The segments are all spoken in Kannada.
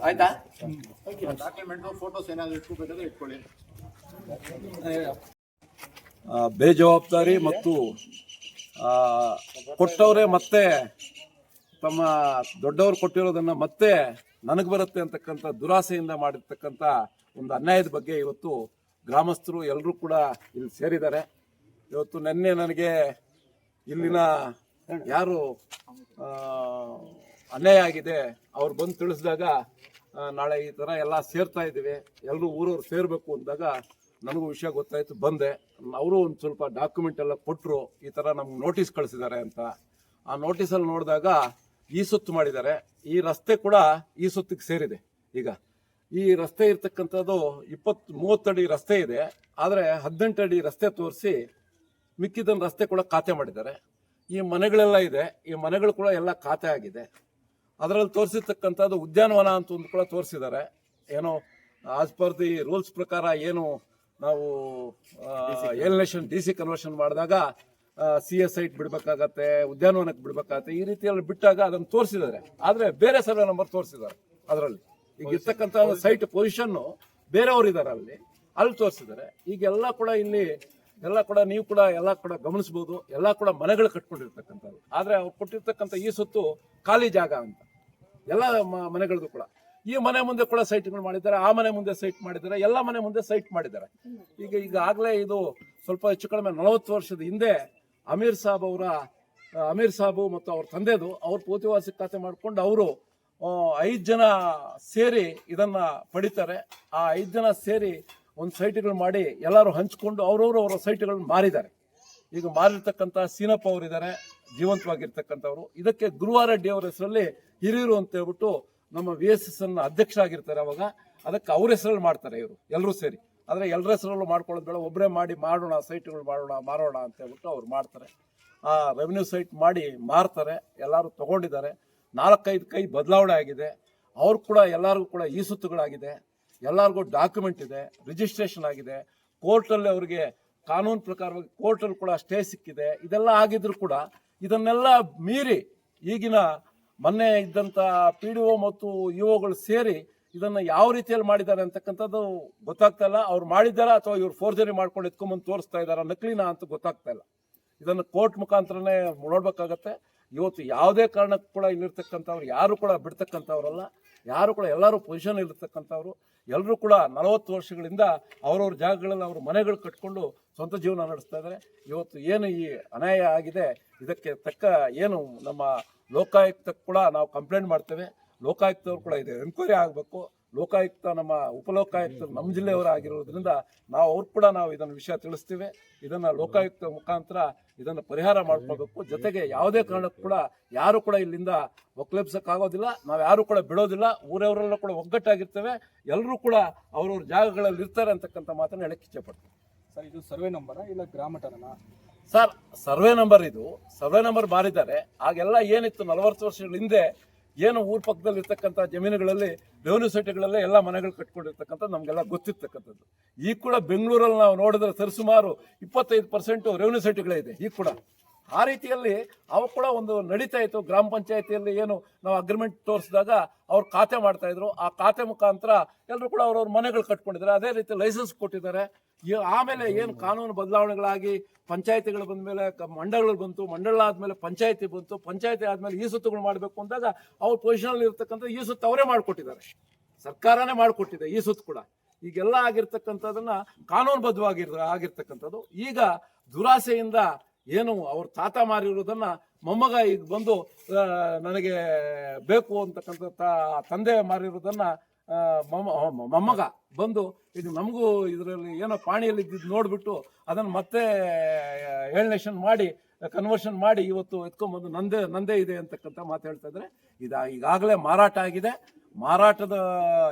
ಆಯ್ತಾ? ಡಾಕ್ಯುಮೆಂಟು ಫೋಟೋಸ್ ಏನಾದರೂ ಇಟ್ಕೋಬೇಕಾದ್ರೆ ಇಟ್ಕೊಳ್ಳಿ ಬೇಜವಾಬ್ದಾರಿ ಮತ್ತು ಕೊಟ್ಟವರೇ ಮತ್ತೆ ತಮ್ಮ ದೊಡ್ಡವರು ಕೊಟ್ಟಿರೋದನ್ನ ಮತ್ತೆ ನನಗೆ ಬರುತ್ತೆ ಅಂತಕ್ಕಂಥ ದುರಾಸೆಯಿಂದ ಮಾಡಿರ್ತಕ್ಕಂಥ ಒಂದು ಅನ್ಯಾಯದ ಬಗ್ಗೆ ಇವತ್ತು ಗ್ರಾಮಸ್ಥರು ಎಲ್ಲರೂ ಕೂಡ ಇಲ್ಲಿ ಸೇರಿದ್ದಾರೆ. ಇವತ್ತು ನಿನ್ನೆ ನನಗೆ ಇಲ್ಲಿನ ಯಾರು ಅನ್ಯಾಯ ಆಗಿದೆ, ಅವ್ರು ಬಂದು ತಿಳಿಸಿದಾಗ ನಾಳೆ ಈ ಥರ ಎಲ್ಲ ಸೇರ್ತಾ ಇದ್ದೀವಿ ಎಲ್ಲರೂ ಊರವ್ರು ಸೇರಬೇಕು ಅಂದಾಗ ನನಗೂ ವಿಷಯ ಗೊತ್ತಾಯಿತು, ಬಂದೆ. ಅವರು ಒಂದು ಸ್ವಲ್ಪ ಡಾಕ್ಯುಮೆಂಟ್ ಎಲ್ಲ ಕೊಟ್ಟರು ಈ ಥರ ನಮ್ಗೆ ನೋಟಿಸ್ ಕಳಿಸಿದ್ದಾರೆ ಅಂತ. ಆ ನೋಟಿಸಲ್ಲಿ ನೋಡಿದಾಗ ಈ ಸುತ್ತು ಮಾಡಿದ್ದಾರೆ. ಈ ರಸ್ತೆ ಕೂಡ ಈ ಸುತ್ತಿಗೆ ಸೇರಿದೆ. ಈಗ ಈ ರಸ್ತೆ ಇರ್ತಕ್ಕಂಥದ್ದು ಇಪ್ಪತ್ ಮೂವತ್ತಡಿ ರಸ್ತೆ ಇದೆ. ಆದರೆ ಹದಿನೆಂಟು ಅಡಿ ರಸ್ತೆ ತೋರಿಸಿ ಮಿಕ್ಕಿದ್ದನ್ನು ರಸ್ತೆ ಕೂಡ ಖಾತೆ ಮಾಡಿದ್ದಾರೆ. ಈ ಮನೆಗಳೆಲ್ಲ ಇದೆ. ಈ ಮನೆಗಳು ಕೂಡ ಎಲ್ಲ ಖಾತೆ ಆಗಿದೆ. ಅದರಲ್ಲಿ ತೋರಿಸಿರ್ತಕ್ಕಂಥದ್ದು ಉದ್ಯಾನವನ ಅಂತ ಒಂದು ಕೂಡ ತೋರಿಸಿದ್ದಾರೆ. ಏನೋ ಆಸ್ ಪರ್ ದಿ ರೂಲ್ಸ್ ಪ್ರಕಾರ ಏನು ನಾವು ಏಲಿನೇಷನ್ ಡಿ ಸಿ ಕನ್ವರ್ಷನ್ ಮಾಡಿದಾಗ ಸಿ ಎಸ್ ಐಟ್ ಬಿಡ್ಬೇಕಾಗತ್ತೆ ಉದ್ಯಾನವನಕ್ಕೆ ಬಿಡ್ಬೇಕಾಗತ್ತೆ ಈ ರೀತಿಯಲ್ಲಿ ಬಿಟ್ಟಾಗ ಅದನ್ನು ತೋರಿಸಿದ್ದಾರೆ. ಆದರೆ ಬೇರೆ ಸರ್ವೆ ನಂಬರ್ ತೋರಿಸಿದ್ದಾರೆ ಅದರಲ್ಲಿ. ಈಗ ಇರ್ತಕ್ಕಂಥ ಸೈಟ್ ಪೊಸಿಷನ್ ಬೇರೆಯವರು ಇದ್ದಾರೆ ಅಲ್ಲಿ. ಅಲ್ಲಿ ತೋರಿಸಿದ್ದಾರೆ. ಈಗೆಲ್ಲ ಕೂಡ ಇಲ್ಲಿ ಎಲ್ಲ ಕೂಡ ನೀವು ಕೂಡ ಎಲ್ಲ ಕೂಡ ಗಮನಿಸಬಹುದು ಎಲ್ಲ ಕೂಡ ಮನೆಗಳು ಕಟ್ಕೊಂಡಿರ್ತಕ್ಕಂಥದ್ದು. ಆದ್ರೆ ಅವ್ರು ಕೊಟ್ಟಿರ್ತಕ್ಕಂಥ ಈ ಸುತ್ತು ಖಾಲಿ ಜಾಗ ಅಂತ. ಎಲ್ಲ ಮನೆಗಳಿಗೂ ಮನೆಗಳದ್ದು ಕೂಡ. ಈ ಮನೆ ಮುಂದೆ ಕೂಡ ಸೈಟ್ಗಳು ಮಾಡಿದ್ದಾರೆ. ಆ ಮನೆ ಮುಂದೆ ಸೈಟ್ ಮಾಡಿದ್ದಾರೆ. ಎಲ್ಲ ಮನೆ ಮುಂದೆ ಸೈಟ್ ಮಾಡಿದ್ದಾರೆ. ಈಗ ಈಗಾಗಲೇ ಇದು ಸ್ವಲ್ಪ ಹೆಚ್ಚು ಕಡಿಮೆ ನಲವತ್ತು ವರ್ಷದ ಹಿಂದೆ ಅಮೀರ್ ಸಾಬ್ ಅವರ ಅಮೀರ್ ಸಾಬು ಮತ್ತು ಅವ್ರ ತಂದೆದು, ಅವ್ರ ಪೋತಿವಾಸಿ ಖಾತೆ ಮಾಡಿಕೊಂಡು ಅವರು ಐದು ಜನ ಸೇರಿ ಇದನ್ನ ಪಡಿತಾರೆ. ಆ ಐದು ಜನ ಸೇರಿ ಒಂದು ಸೈಟ್ಗಳು ಮಾಡಿ ಎಲ್ಲರೂ ಹಂಚ್ಕೊಂಡು ಅವರವರು ಅವರ ಸೈಟ್ಗಳನ್ನ ಮಾರಿದ್ದಾರೆ. ಈಗ ಮಾರಿರ್ತಕ್ಕಂಥ ಸೀನಪ್ಪ ಅವರಿದ್ದಾರೆ ಜೀವಂತವಾಗಿರ್ತಕ್ಕಂಥವ್ರು. ಇದಕ್ಕೆ ಗುರುವಾರೆಡ್ಡಿ ಅವರ ಹೆಸರಲ್ಲಿ ಹಿರಿಯರು ಅಂತ ಹೇಳ್ಬಿಟ್ಟು ನಮ್ಮ ವಿ ಎಸ್ ಎಸ್ ಅನ್ನ ಅಧ್ಯಕ್ಷರಾಗಿರ್ತಾರೆ ಅವಾಗ. ಅದಕ್ಕೆ ಅವ್ರ ಹೆಸರಲ್ಲಿ ಮಾಡ್ತಾರೆ ಇವರು ಎಲ್ಲರೂ ಸೇರಿ. ಆದರೆ ಎಲ್ಲರ ಹೆಸರಲ್ಲೂ ಮಾಡ್ಕೊಳ್ಳೋದು ಬೇಡ. ಒಬ್ಬರೇ ಮಾಡಿ ಮಾಡೋಣ ಸೈಟ್ಗಳು ಮಾಡೋಣ, ಮಾರೋಣ ಅಂತ ಹೇಳ್ಬಿಟ್ಟು ಅವ್ರು ಮಾಡ್ತಾರೆ. ಆ ರೆವೆನ್ಯೂ ಸೈಟ್ ಮಾಡಿ ಮಾರ್ತಾರೆ, ಎಲ್ಲರೂ ತಗೊಂಡಿದ್ದಾರೆ. ನಾಲ್ಕೈದು ಕೈ ಬದಲಾವಣೆ ಆಗಿದೆ. ಅವ್ರು ಕೂಡ, ಎಲ್ಲರಿಗೂ ಕೂಡ ಈ ಸುತ್ತುಗಳಾಗಿದೆ ಎಲ್ಲರಿಗೂ ಡಾಕ್ಯುಮೆಂಟ್ ಇದೆ ರಿಜಿಸ್ಟ್ರೇಷನ್ ಆಗಿದೆ. ಕೋರ್ಟಲ್ಲಿ ಅವರಿಗೆ ಕಾನೂನು ಪ್ರಕಾರವಾಗಿ ಕೋರ್ಟಲ್ಲಿ ಕೂಡ ಸ್ಟೇ ಸಿಕ್ಕಿದೆ. ಇದೆಲ್ಲ ಆಗಿದ್ರು ಕೂಡ ಇದನ್ನೆಲ್ಲ ಮೀರಿ ಈಗಿನ ಮೊನ್ನೆ ಇದ್ದಂಥ ಪಿ ಡಿ ಒ ಮತ್ತು ಇ ಒಗಳು ಸೇರಿ ಇದನ್ನ ಯಾವ ರೀತಿಯಲ್ಲಿ ಮಾಡಿದ್ದಾರೆ ಅಂತಕ್ಕಂಥದ್ದು ಗೊತ್ತಾಗ್ತಾ ಇಲ್ಲ. ಅವ್ರು ಮಾಡಿದ್ದಾರೆ ಅಥವಾ ಇವ್ರು ಫೋರ್ಜರಿ ಮಾಡ್ಕೊಂಡು ಎತ್ಕೊಂಬಂದು ತೋರಿಸ್ತಾ ಇದ್ದಾರೆ ನಕಲಿನ ಅಂತ ಗೊತ್ತಾಗ್ತಾ ಇಲ್ಲ. ಇದನ್ನು ಕೋರ್ಟ್ ಮುಖಾಂತರನೇ ನೋಡ್ಬೇಕಾಗತ್ತೆ. ಇವತ್ತು ಯಾವುದೇ ಕಾರಣಕ್ಕೂ ಕೂಡ ಇಲ್ಲಿರ್ತಕ್ಕಂಥವ್ರು, ಯಾರು ಕೂಡ ಬಿಡ್ತಕ್ಕಂಥವ್ರಲ್ಲ. ಯಾರು ಕೂಡ ಎಲ್ಲರೂ ಪೊಸಿಷನ್ ಇರ್ತಕ್ಕಂಥವ್ರು. ಎಲ್ಲರೂ ಕೂಡ ನಲವತ್ತು ವರ್ಷಗಳಿಂದ ಅವ್ರವ್ರ ಜಾಗಗಳಲ್ಲಿ ಅವ್ರ ಮನೆಗಳು ಕಟ್ಕೊಂಡು ಸ್ವಂತ ಜೀವನ ನಡೆಸ್ತಾ ಇದ್ದಾರೆ. ಇವತ್ತು ಏನು ಈ ಅನ್ಯಾಯ ಆಗಿದೆ, ಇದಕ್ಕೆ ತಕ್ಕ ಏನು ನಮ್ಮ ಲೋಕಾಯುಕ್ತಕ್ಕೆ ಕೂಡ ನಾವು ಕಂಪ್ಲೇಂಟ್ ಮಾಡ್ತೇವೆ. ಲೋಕಾಯುಕ್ತವ್ರು ಕೂಡ ಇದೆ. ಎನ್ಕ್ವೈರಿ ಆಗಬೇಕು. ಲೋಕಾಯುಕ್ತ ನಮ್ಮ ಉಪಲೋಕಾಯುಕ್ತ ನಮ್ಮ ಜಿಲ್ಲೆಯವರು ಆಗಿರೋದ್ರಿಂದ ನಾವು ಅವ್ರು ಕೂಡ ನಾವು ಇದನ್ನು ವಿಷಯ ತಿಳಿಸ್ತೀವಿ. ಇದನ್ನ ಲೋಕಾಯುಕ್ತ ಮುಖಾಂತರ ಇದನ್ನು ಪರಿಹಾರ ಮಾಡ್ಕೋಬೇಕು ಜೊತೆಗೆ ಯಾವುದೇ ಕಾರಣಕ್ಕೂ ಕೂಡ ಯಾರು ಕೂಡ ಇಲ್ಲಿಂದ ಒಕ್ಲೆಬ್ಸಕ್ಕಾಗೋದಿಲ್ಲ ನಾವು ಯಾರು ಕೂಡ ಬಿಡೋದಿಲ್ಲ. ಊರವರೆಲ್ಲ ಕೂಡ ಒಗ್ಗಟ್ಟಾಗಿರ್ತೇವೆ. ಎಲ್ಲರೂ ಕೂಡ ಅವ್ರವ್ರ ಜಾಗಗಳಲ್ಲಿ ಇರ್ತಾರೆ ಅಂತಕ್ಕಂಥ ಮಾತನ್ನು ಹೇಳಕ್ಕೆ ಇಚ್ಛೆಪಡ್ತೀನಿ ಸರ್ ಇದು ಸರ್ವೆ ನಂಬರ ಇಲ್ಲ ಗ್ರಾಮಟರನ ಸರ್ ಸರ್ವೆ ನಂಬರ್ ಇದು. ಸರ್ವೆ ನಂಬರ್ ಮಾರಿದ್ದಾರೆ ಆಗೆಲ್ಲ ಏನಿತ್ತು ನಲವತ್ತು ವರ್ಷಗಳ ಹಿಂದೆ ಏನು ಊರ ಪಕ್ಕದಲ್ಲಿ ಇರ್ತಕ್ಕಂಥ ಜಮೀನುಗಳಲ್ಲಿ ರೆವೆನ್ಯೂ ಎಲ್ಲ ಮನೆಗಳು ಕಟ್ಕೊಂಡಿರ್ತಕ್ಕಂಥದ್ದು ನಮಗೆಲ್ಲ ಗೊತ್ತಿರ್ತಕ್ಕಂಥದ್ದು. ಈಗ ಕೂಡ ಬೆಂಗಳೂರಲ್ಲಿ ನಾವು ನೋಡಿದ್ರೆ ಸರಿಸುಮಾರು ಇಪ್ಪತ್ತೈದು ಪರ್ಸೆಂಟು ರೆವೆನ್ಯೂ ಇದೆ ಈಗ ಕೂಡ. ಆ ರೀತಿಯಲ್ಲಿ ಅವು ಕೂಡ ಒಂದು ನಡೀತಾ ಇತ್ತು. ಗ್ರಾಮ ಪಂಚಾಯತಿಯಲ್ಲಿ ಏನು ನಾವು ಅಗ್ರಿಮೆಂಟ್ ತೋರಿಸಿದಾಗ ಅವ್ರು ಖಾತೆ ಮಾಡ್ತಾ ಇದ್ರು. ಆ ಖಾತೆ ಮುಖಾಂತರ ಎಲ್ಲರೂ ಕೂಡ ಅವ್ರವ್ರ ಮನೆಗಳು ಕಟ್ಕೊಂಡಿದ್ದಾರೆ. ಅದೇ ರೀತಿ ಲೈಸೆನ್ಸ್ ಕೊಟ್ಟಿದ್ದಾರೆ. ಆಮೇಲೆ ಏನು ಕಾನೂನು ಬದಲಾವಣೆಗಳಾಗಿ ಪಂಚಾಯತಿಗಳು ಬಂದ ಮೇಲೆ ಮಂಡಳಗಳು ಬಂತು. ಮಂಡಳ ಆದ್ಮೇಲೆ ಪಂಚಾಯತಿ ಬಂತು. ಪಂಚಾಯತಿ ಆದ್ಮೇಲೆ ಈ ಸುತ್ತುಗಳು ಮಾಡಬೇಕು ಅಂದಾಗ ಅವ್ರ ಪೊಸಿಷನಲ್ಲಿ ಇರ್ತಕ್ಕಂಥ ಈ ಸುತ್ತು ಅವರೇ ಮಾಡಿಕೊಟ್ಟಿದ್ದಾರೆ. ಸರ್ಕಾರನೇ ಮಾಡಿಕೊಟ್ಟಿದೆ ಈ ಸುತ್ತು ಕೂಡ. ಈಗೆಲ್ಲ ಆಗಿರ್ತಕ್ಕಂಥದನ್ನ ಕಾನೂನುಬದ್ಧವಾಗಿರ್ ಆಗಿರ್ತಕ್ಕಂಥದ್ದು. ಈಗ ದುರಾಸೆಯಿಂದ ಏನು ಅವ್ರ ತಾತ ಮಾರಿರೋದನ್ನ ಮೊಮ್ಮಗ ಈಗ ಬಂದು ನನಗೆ ಬೇಕು ಅಂತಕ್ಕಂಥ ತಂದೆ ಮಾರಿರೋದನ್ನ ಮೊಮ್ಮ ಮೊಮ್ಮ- ಮೊಮ್ಮಗ ಬಂದು ಇದು ನಮಗೂ ಇದರಲ್ಲಿ ಏನೋ ಪಾಣಿಯಲ್ಲಿ ಇದ್ದಿದ್ದು ನೋಡ್ಬಿಟ್ಟು ಅದನ್ನು ಮತ್ತೆ ಏಳ್ನೇಷನ್ ಮಾಡಿ ಕನ್ವರ್ಷನ್ ಮಾಡಿ ಇವತ್ತು ಎತ್ಕೊಂಡ್ಬಂದು ನಂದೇ ನಂದೇ ಇದೆ ಅಂತಕ್ಕಂಥ ಮಾತು ಹೇಳ್ತಾ ಇದ್ದಾರೆ. ಇದು, ಈಗಾಗಲೇ ಮಾರಾಟ ಆಗಿದೆ. ಮಾರಾಟದ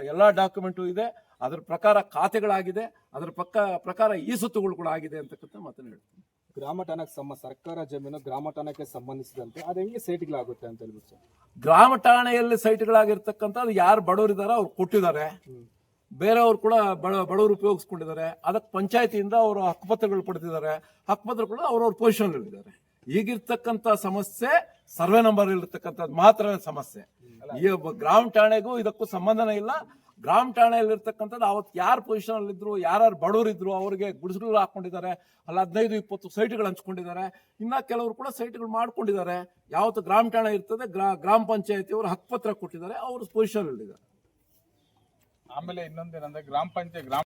ಎಲ್ಲ ಡಾಕ್ಯುಮೆಂಟು ಇದೆ. ಅದರ ಪ್ರಕಾರ ಖಾತೆಗಳಾಗಿದೆ. ಅದರ ಪಕ್ಕ, ಪ್ರಕಾರ ಈ ಸುತ್ತುಗಳು ಕೂಡ ಆಗಿದೆ ಅಂತಕ್ಕಂಥ ಮಾತನ್ನು ಹೇಳ್ತೀನಿ. ಗ್ರಾಮ ಠಾಣಕ್ಕೆ ಸಂಬ ಸರ್ಕಾರ ಜಮೀನು ಗ್ರಾಮ ಠಾಣಕ್ಕೆ ಸಂಬಂಧಿಸಿದಂತೆ. ಅದು ಹೆಂಗೆ ಸೈಟ್ಗಳಾಗುತ್ತೆ ಅಂತ ಹೇಳ್ಬಿಟ್ಟು ಸರ್. ಗ್ರಾಮ ಠಾಣೆಯಲ್ಲಿ ಸೈಟ್ಗಳಾಗಿರ್ತಕ್ಕಂಥ ಅದು ಯಾರು ಬಡವರಿದಾರೋ ಅವ್ರು ಕೊಟ್ಟಿದ್ದಾರೆ. ಬೇರೆಯವರು ಕೂಡ ಬಡ ಬಡವರು ಉಪಯೋಗಿಸ್ಕೊಂಡಿದ್ದಾರೆ. ಅದಕ್ಕೆ ಪಂಚಾಯತಿಯಿಂದ ಅವರು ಹಕ್ಕುಪತ್ರಗಳು ಪಡೆದಿದ್ದಾರೆ. ಹಕ್ಕುಪತ್ರಗಳು ಅವ್ರವ್ರ ಪೊಸಿಷನ್ ಇದ್ದಾರೆ ಈಗಿರ್ತಕ್ಕಂಥ ಸಮಸ್ಯೆ ಸರ್ವೆ ನಂಬರ್ ಇರ್ತಕ್ಕಂಥದ್ದು ಮಾತ್ರ ಸಮಸ್ಯೆ. ಈ ಗ್ರಾಮ ಠಾಣೆಗೂ ಇದಕ್ಕೂ ಸಂಬಂಧನೇ ಇಲ್ಲ. ಗ್ರಾಮ ಠಾಣೆಯಲ್ಲಿ ಇರ್ತಕ್ಕಂಥದ್ದು ಅವತ್ತು ಯಾರು ಪೊಸಿಷನ್ ಅಲ್ಲಿ ಇದ್ರು ಯಾರು ಬಡವರು ಇದ್ರು ಅವರಿಗೆ ಗುಡಿಸಲು ಹಾಕೊಂಡಿದ್ದಾರೆ ಅಲ್ಲಿ ಹದಿನೈದು ಇಪ್ಪತ್ತು ಸೈಟ್ಗಳು ಹಂಚ್ಕೊಂಡಿದ್ದಾರೆ. ಇನ್ನ ಕೆಲವರು ಕೂಡ ಸೈಟ್ಗಳು ಮಾಡ್ಕೊಂಡಿದ್ದಾರೆ. ಯಾವತ್ತು ಗ್ರಾಮ ಠಾಣೆ ಇರ್ತದೆ ಗ್ರಾ ಗ್ರಾಮ ಪಂಚಾಯತಿಯವರು ಹಕ್ಕುಪತ್ರ ಕೊಟ್ಟಿದ್ದಾರೆ ಅವರು ಪೊಸಿಷನ್ ಇದ್ದಾರೆ ಆಮೇಲೆ ಇನ್ನೊಂದೇನಂದ್ರೆ ಗ್ರಾಮ ಪಂಚಾಯತ್ ಗ್ರಾಮ